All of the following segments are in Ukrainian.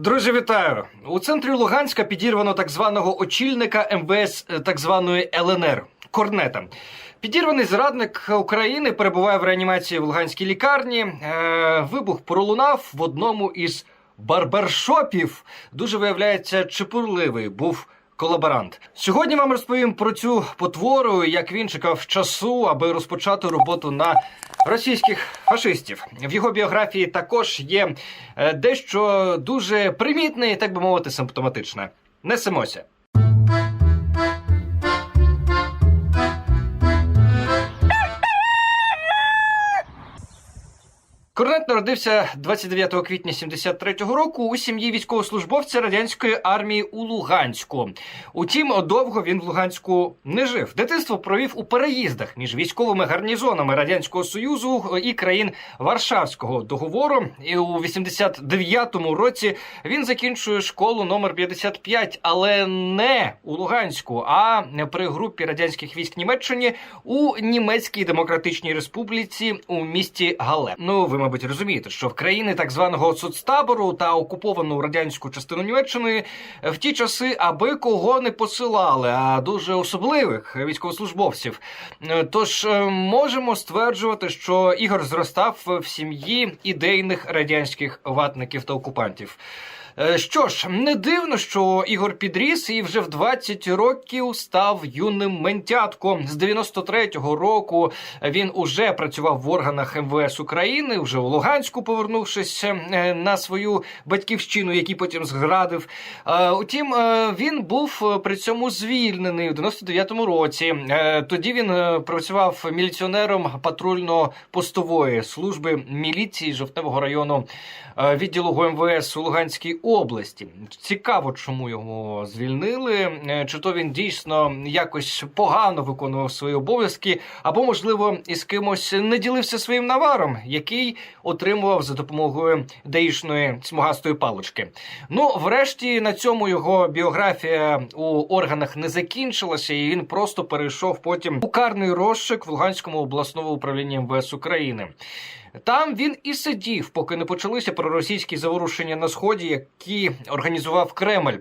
Друзі, вітаю! У центрі Луганська підірвано так званого очільника МВС е, так званої ЛНР Корнета. Підірваний зрадник України перебуває в реанімації в Луганській лікарні. Е, вибух пролунав в одному із барбершопів. Дуже виявляється, чепурливий був. Колаборант сьогодні вам розповім про цю потвору, як він чекав часу, аби розпочати роботу на російських фашистів. В його біографії також є е, дещо дуже примітне і так би мовити, симптоматичне. Несемося. Корнет народився 29 квітня 73-го року у сім'ї військовослужбовця радянської армії у Луганську. Утім, довго він в Луганську не жив. Дитинство провів у переїздах між військовими гарнізонами радянського союзу і країн Варшавського договору. І у 89-му році він закінчує школу номер 55, але не у Луганську, а при групі радянських військ Німеччині у Німецькій Демократичній Республіці у місті Гале. Ну ви мабуть, розумієте, що в країни так званого соцтабору та окуповану радянську частину Німеччини в ті часи аби кого не посилали, а дуже особливих військовослужбовців. Е, Тож е, можемо стверджувати, що Ігор зростав в сім'ї ідейних радянських ватників та окупантів. Е, Що ж, не дивно, що Ігор підріс і вже в 20 років став юним ментятком. З 93-го року він уже працював в органах МВС України, вже у Луганську повернувшись е, на свою батьківщину, який потім зградив. Е, Утім, він був при цьому звільнений у 99-му році. Тоді він працював міліціонером патрульно-постової служби міліції Жовтневого району відділу ГУМВС у Луганській області. Цікаво, чому його звільнили. Е, Чи то він дійсно якось погано виконував свої обов'язки, або, можливо, із кимось не ділився своїм наваром, який отримував за допомогою деїшної смугастої палички. Ну, врешті, на цьому його біографія у органах не закінчилася, і він просто перейшов потім у карний розшик в Луганському обласному управлінні МВС України. Там він і сидів, поки не почалися проросійські заворушення на сході, які організував Кремль.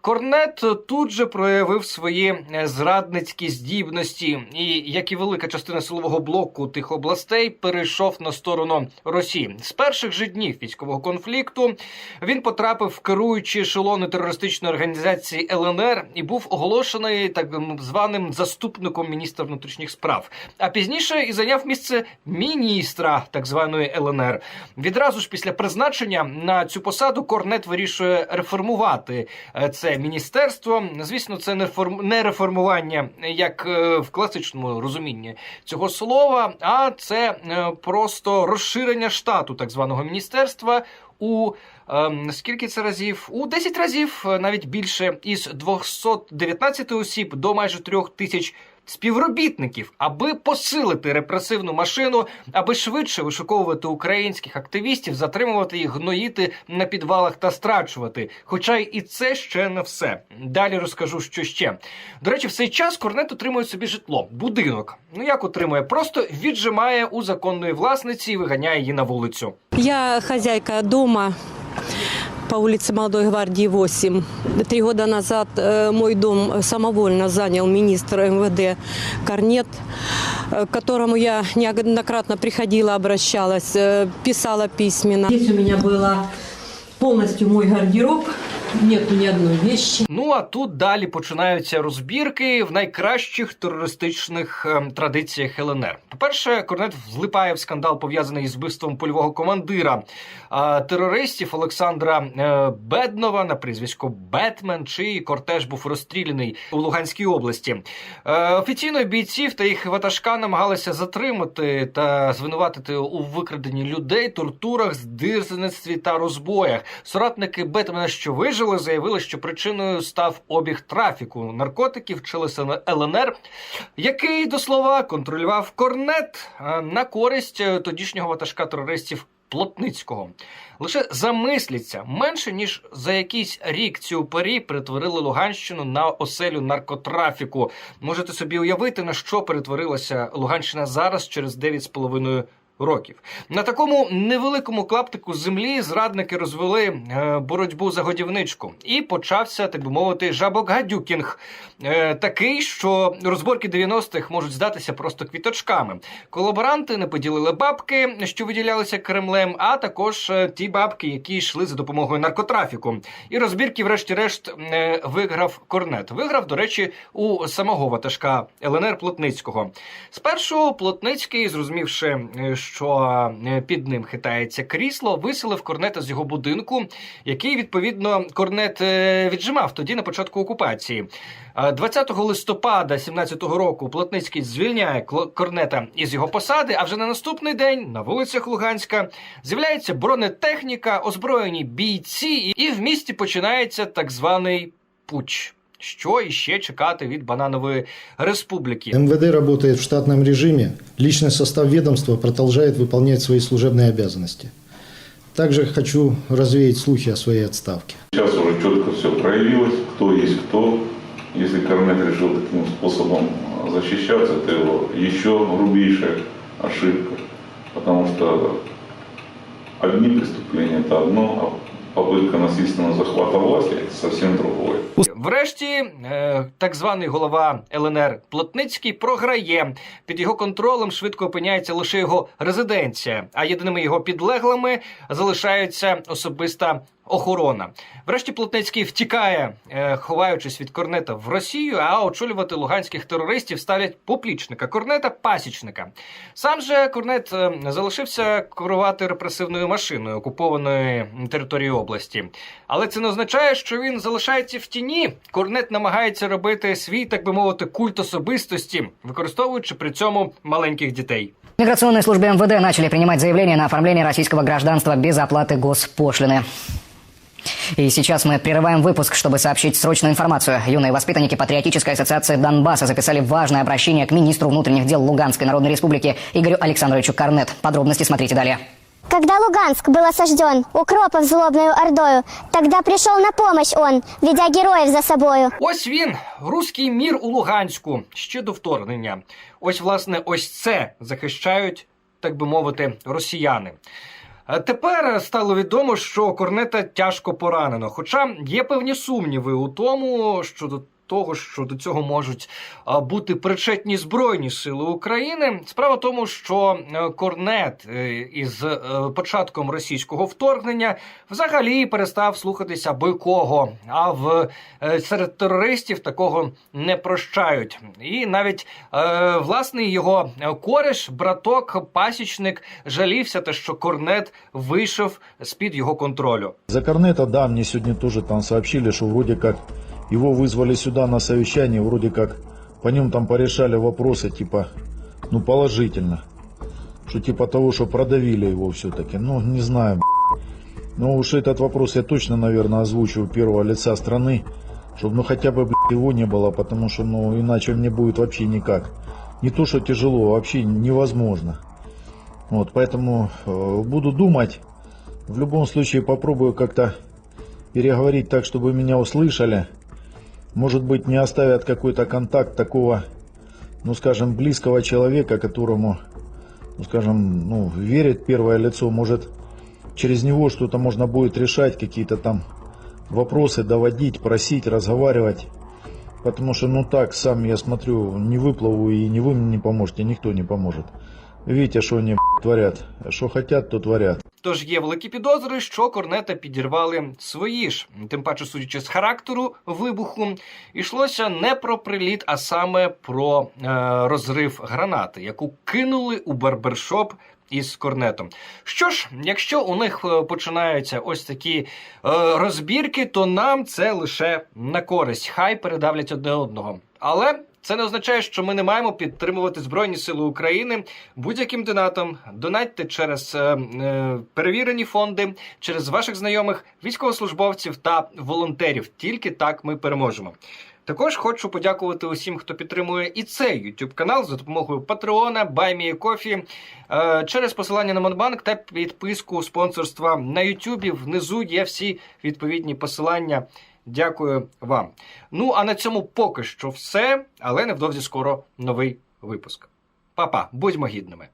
Корнет тут же проявив свої е, зрадницькі здібності, і як і велика частина силового блоку тих областей перейшов на сторону Росії. З перших же днів військового конфлікту він потрапив в керуючі ешелони терористичної організації ЛНР і був оголошений так званим заступником міністра внутрішніх справ. А пізніше і зайняв місце міністра так званої ЛНР. Відразу ж після призначення на цю посаду Корнет вирішує реформувати е, це міністерство. Звісно, це не форм не реформування, як е, в класичному розумінні цього слова, а це е, просто розширення штату так званого міністерства. У е, скільки це разів? У 10 разів, е, навіть більше, із 219 осіб до майже 3000 тисяч співробітників, аби посилити репресивну машину, аби швидше вишуковувати українських активістів, затримувати їх, гноїти на підвалах та страчувати. Хоча і це ще не все. Далі розкажу, що ще. До речі, в цей час Корнет отримує собі житло, будинок. Ну як отримує? Просто віджимає у законної власниці і виганяє її на вулицю. Я хозяйка дома по улице Молодой гвардии 8. Три года назад э, мой дом самовольно занял министр МВД Корнет, э, к которому я неоднократно приходила, обращалась, э, писала письменно. Здесь у меня было полностью мой гардероб, нету ни одной вещи. Ну а тут далі починаються розбірки в найкращих терористичних ем, традиціях ЛНР. По-перше, Корнет влипає в скандал пов'язаний з вбивством польового командира а, терористів Олександра е, Беднова на прізвисько Бетмен, чий кортеж був розстріляний у Луганській області. Е, офіційно бійців та їх ватажка намагалися затримати та звинуватити у викраденні людей, тортурах, здирництві та розбоях. Соратники Бетмена, що вижили, заявили, що причиною став обіг трафіку наркотиків через ЛНР, який до слова контролював корнет на користь е, тодішнього ватажка терористів. Плотницького лише замисліться менше ніж за якийсь рік ці упері перетворили Луганщину на оселю наркотрафіку. Можете собі уявити на що перетворилася Луганщина зараз через 9,5 років. На такому невеликому клаптику землі зрадники розвели е, боротьбу за годівничку, і почався, так би мовити, жабок-гадюкінг. Е, такий, що розборки 90-х можуть здатися просто квіточками. Колаборанти не поділили бабки, що виділялися Кремлем, а також е, ті бабки, які йшли за допомогою наркотрафіку. І розбірки, врешті-решт, виграв Корнет. Виграв, до речі, у самого ватажка ЛНР Плотницького. Спершу Плотницький, зрозумівши, що е, під ним хитається крісло, виселив Корнета з його будинку, який відповідно Корнет е, віджимав тоді на початку окупації. Е, 20 листопада 17-го року Плотницький звільняє Корнета із його посади. А вже на наступний день на вулицях Луганська з'являється бронетехніка, озброєні бійці, і- в місті починається так званий путч. Що іще чекати від бананової республіки? МВД работает в штатном режиме, личный состав ведомства продолжает выполнять свои служебные обязанности. Также хочу развеять слухи о своей отставке. Сейчас уже четко все проявилось, кто есть кто. Если Корнет решил таким способом защищаться, это его еще грубейшая ошибка. Потому что одни преступления это одно, а попытка насильственного захвата власти это совсем другое. Врешті, е, так званий голова ЛНР Плотницький програє. Під його контролем швидко опиняється лише його резиденція, а єдиними його підлеглими залишається особиста охорона. Врешті Плотницький втікає, е, ховаючись від корнета в Росію, а очолювати луганських терористів ставлять поплічника корнета пасічника. Сам же корнет е, залишився керувати репресивною машиною окупованої території області. Але це не означає, що він залишається в тіні. Корнет намагається робити свій, так би мовити, культ особистості, використовуючи при цьому маленьких дітей. В миграционной службе МВД начали принимать заявления на оформление российского гражданства без оплаты госпошлины. И сейчас мы прерываем выпуск, чтобы сообщить срочную информацию. Юные воспитанники Патриотической ассоциации Донбасса записали важное обращение к министру внутренних дел Луганской Народной Республики Игорю Александровичу Карнет. Подробности смотрите далее. Когда Луганск был осажден укропов злобную ордою, тогда пришел на помощь он, ведя героев за собою. Ось він, руський мір у Луганську, ще до вторгнення. Ось, власне, ось це захищають, так би мовити, росіяни. Тепер стало відомо, що корнета тяжко поранено. Хоча є певні сумніви у тому, щодо того, що до цього можуть бути причетні збройні сили України. Справа в тому, що е, корнет е, із е, початком російського вторгнення взагалі перестав слухатися кого. А в серед терористів такого не прощають. І навіть власний його кореш, браток, пасічник жалівся, те, що корнет вийшов з під його контролю. За Корнета, да, сегодня тоже там сообщили, что вроде как его вызвали сюда на совещание, вроде как по нем там порешали вопросы, типа, ну, положительно. Что типа того, что продавили его все-таки. Ну, не знаю. Но уж этот вопрос я точно, наверное, озвучу у первого лица страны, чтобы, ну, хотя бы, блядь, его не было, потому что, ну, иначе мне будет вообще никак. Не то, что тяжело, вообще невозможно. Вот, поэтому э, буду думать. В любом случае попробую как-то переговорить так, чтобы меня услышали. Может быть, не оставят какой-то контакт такого, ну, скажем, близкого человека, которому, ну, скажем, ну, верит первое лицо. Может, через него что-то можно будет решать, какие-то там вопросы доводить, просить, разговаривать. Потому что, ну так, сам я смотрю, не выплыву и ни вы мне не поможете, никто не поможет. Видите, что они творят. Что хотят, то творят. Тож є великі підозри, що корнета підірвали свої ж. Тим паче, судячи з характеру вибуху, йшлося не про приліт, а саме про е, розрив гранати, яку кинули у барбершоп. Із корнетом. Що ж, якщо у них е, починаються ось такі е, розбірки, то нам це лише на користь. Хай передавлять одне одного. Але це не означає, що ми не маємо підтримувати Збройні Сили України будь-яким донатом. Донатьте через е, е, перевірені фонди, через ваших знайомих, військовослужбовців та волонтерів. Тільки так ми переможемо. Також хочу подякувати усім, хто підтримує і цей YouTube канал за допомогою Патреона, Баймієкофі, е, через посилання на Монбанк та підписку спонсорства на YouTube. Внизу є всі відповідні посилання. Дякую вам. Ну а на цьому поки що все, але невдовзі скоро новий випуск. Па-па, будьмо гідними.